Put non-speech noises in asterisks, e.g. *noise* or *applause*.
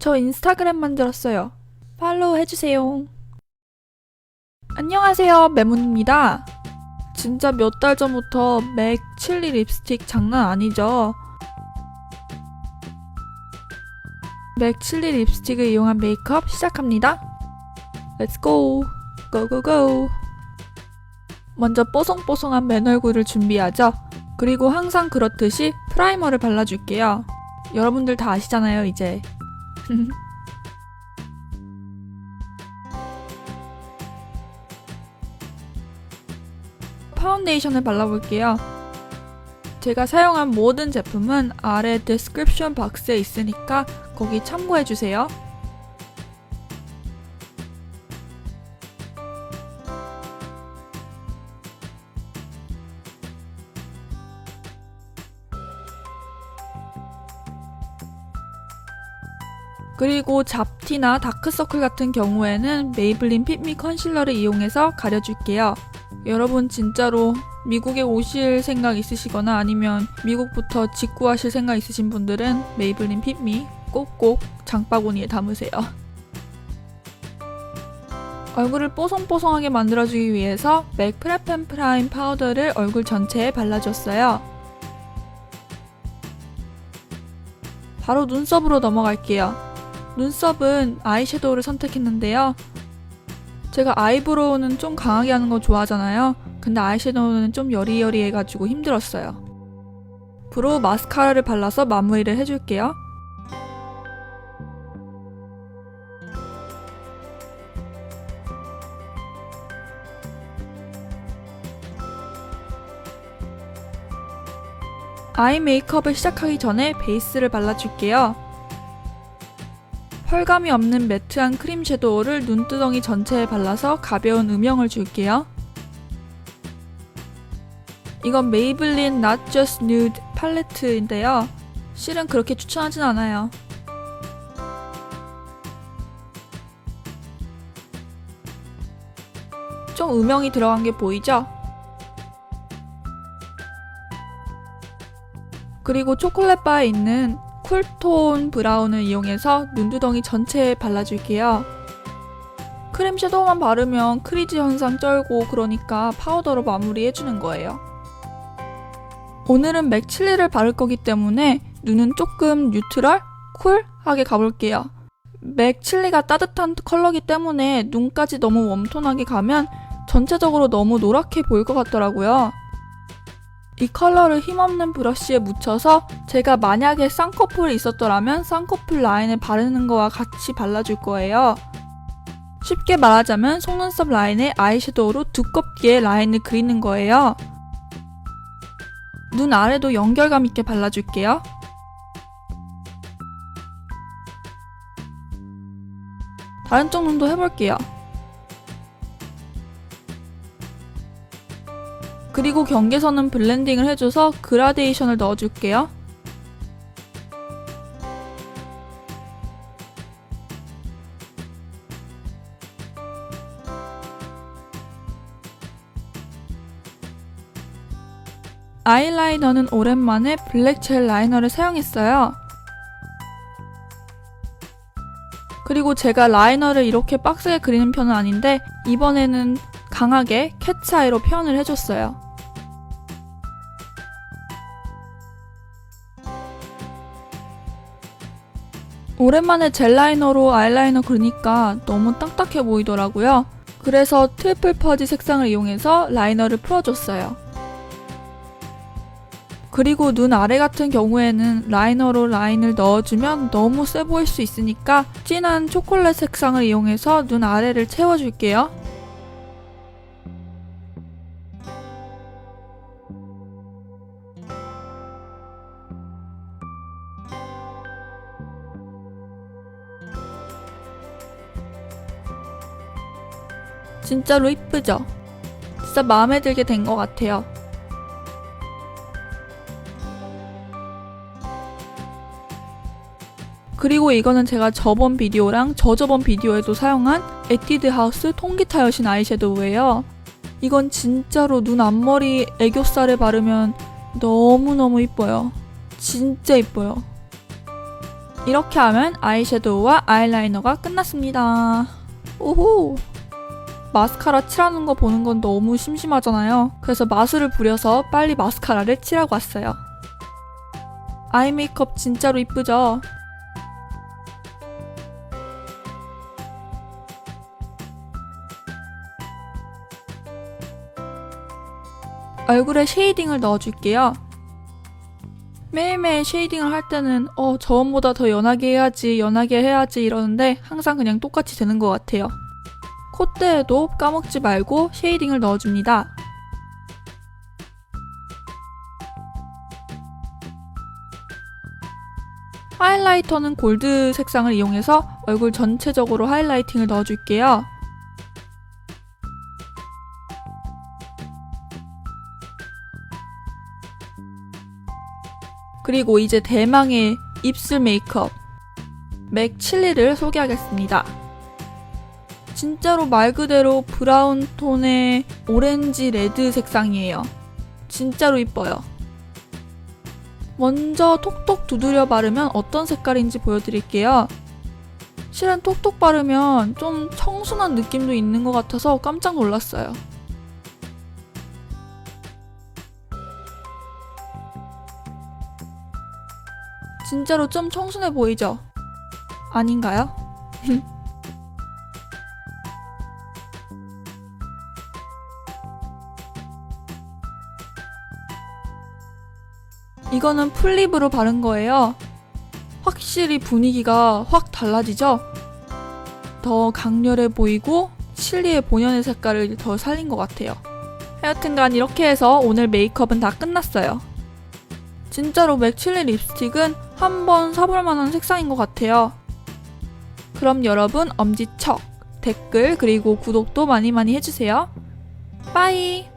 저 인스타그램 만들었어요. 팔로우 해주세요. 안녕하세요, 메문입니다. 진짜 몇 달 전부터 맥 칠리 립스틱 장난 아니죠? 맥 칠리 립스틱을 이용한 메이크업 시작합니다. Let's go! go go go! 먼저 뽀송뽀송한 맨 얼굴을 준비하죠. 그리고 항상 그렇듯이 프라이머를 발라줄게요. 여러분들 다 아시잖아요, 이제. *laughs* 파운데이션을 발라볼게요. 제가 사용한 모든 제품은 아래 디스크립션 박스에 있으니까 거기 참고해주세요. 그리고 잡티나 다크서클 같은 경우에는 메이블린 핏미 컨실러를 이용해서 가려줄게요. 여러분 진짜로 미국에 오실 생각 있으시거나 아니면 미국부터 직구하실 생각 있으신 분들은 메이블린 핏미 꼭꼭 장바구니에 담으세요. 얼굴을 뽀송뽀송하게 만들어주기 위해서 맥 프레펜 프라임 파우더를 얼굴 전체에 발라줬어요. 바로 눈썹으로 넘어갈게요. 눈썹은 아이섀도우를 선택했는데요. 제가 아이브로우는 좀 강하게 하는 거 좋아하잖아요. 근데 아이섀도우는 좀 여리여리해가지고 힘들었어요. 브로우 마스카라를 발라서 마무리를 해줄게요. 아이 메이크업을 시작하기 전에 베이스를 발라줄게요. 펄감이 없는 매트한 크림 섀도우를 눈두덩이 전체에 발라서 가벼운 음영을 줄게요. 이건 메이블린 Not Just Nude 팔레트인데요. 실은 그렇게 추천하진 않아요. 좀 음영이 들어간 게 보이죠? 그리고 초콜릿 바에 있는 쿨톤 브라운을 이용해서 눈두덩이 전체에 발라줄게요. 크림 섀도우만 바르면 크리즈 현상 쩔고 그러니까 파우더로 마무리해주는 거예요. 오늘은 맥 칠리를 바를 거기 때문에 눈은 조금 뉴트럴, 쿨하게 가볼게요. 맥 칠리가 따뜻한 컬러기 때문에 눈까지 너무 웜톤하게 가면 전체적으로 너무 노랗게 보일 것 같더라고요. 이 컬러를 힘없는 브러쉬에 묻혀서 제가 만약에 쌍꺼풀이 있었더라면 쌍꺼풀 라인을 바르는 거와 같이 발라줄 거예요. 쉽게 말하자면 속눈썹 라인에 아이섀도우로 두껍게 라인을 그리는 거예요. 눈 아래도 연결감 있게 발라줄게요. 다른 쪽 눈도 해볼게요. 그리고 경계선은 블렌딩을 해줘서 그라데이션을 넣어줄게요. 아이라이너는 오랜만에 블랙 젤 라이너를 사용했어요. 그리고 제가 라이너를 이렇게 빡세게 그리는 편은 아닌데 이번에는 강하게 캣츠아이로 표현을 해줬어요. 오랜만에 젤 라이너로 아이라이너 그리니까 너무 딱딱해 보이더라고요. 그래서 트리플 퍼지 색상을 이용해서 라이너를 풀어줬어요. 그리고 눈 아래 같은 경우에는 라이너로 라인을 넣어주면 너무 세 보일 수 있으니까 진한 초콜릿 색상을 이용해서 눈 아래를 채워줄게요. 진짜로 이쁘죠? 진짜 마음에 들게 된 것 같아요. 그리고 이거는 제가 저번 비디오랑 저저번 비디오에도 사용한 에뛰드 하우스 통기타 여신 아이섀도우예요. 이건 진짜로 눈 앞머리 애교살에 바르면 너무너무 이뻐요. 진짜 이뻐요. 이렇게 하면 아이섀도우와 아이라이너가 끝났습니다. 오호! 마스카라 칠하는 거 보는 건 너무 심심하잖아요. 그래서 마술을 부려서 빨리 마스카라를 칠하고 왔어요. 아이 메이크업 진짜로 이쁘죠? 얼굴에 쉐이딩을 넣어줄게요. 매일매일 쉐이딩을 할 때는 어 저번보다 더 연하게 해야지 연하게 해야지 이러는데 항상 그냥 똑같이 되는 것 같아요. 콧대에도 까먹지 말고 쉐이딩을 넣어줍니다. 하이라이터는 골드 색상을 이용해서 얼굴 전체적으로 하이라이팅을 넣어줄게요. 그리고 이제 대망의 입술 메이크업 맥 칠리를 소개하겠습니다. 진짜로 말 그대로 브라운 톤의 오렌지 레드 색상이에요. 진짜로 이뻐요. 먼저 톡톡 두드려 바르면 어떤 색깔인지 보여드릴게요. 실은 톡톡 바르면 좀 청순한 느낌도 있는 것 같아서 깜짝 놀랐어요. 진짜로 좀 청순해 보이죠? 아닌가요? *laughs* 이거는 풀립으로 바른 거예요. 확실히 분위기가 확 달라지죠? 더 강렬해 보이고 칠리의 본연의 색깔을 더 살린 것 같아요. 하여튼간 이렇게 해서 오늘 메이크업은 다 끝났어요. 진짜로 맥칠리 립스틱은 한번 사볼 만한 색상인 것 같아요. 그럼 여러분 엄지척, 댓글 그리고 구독도 많이 많이 해주세요. 빠이!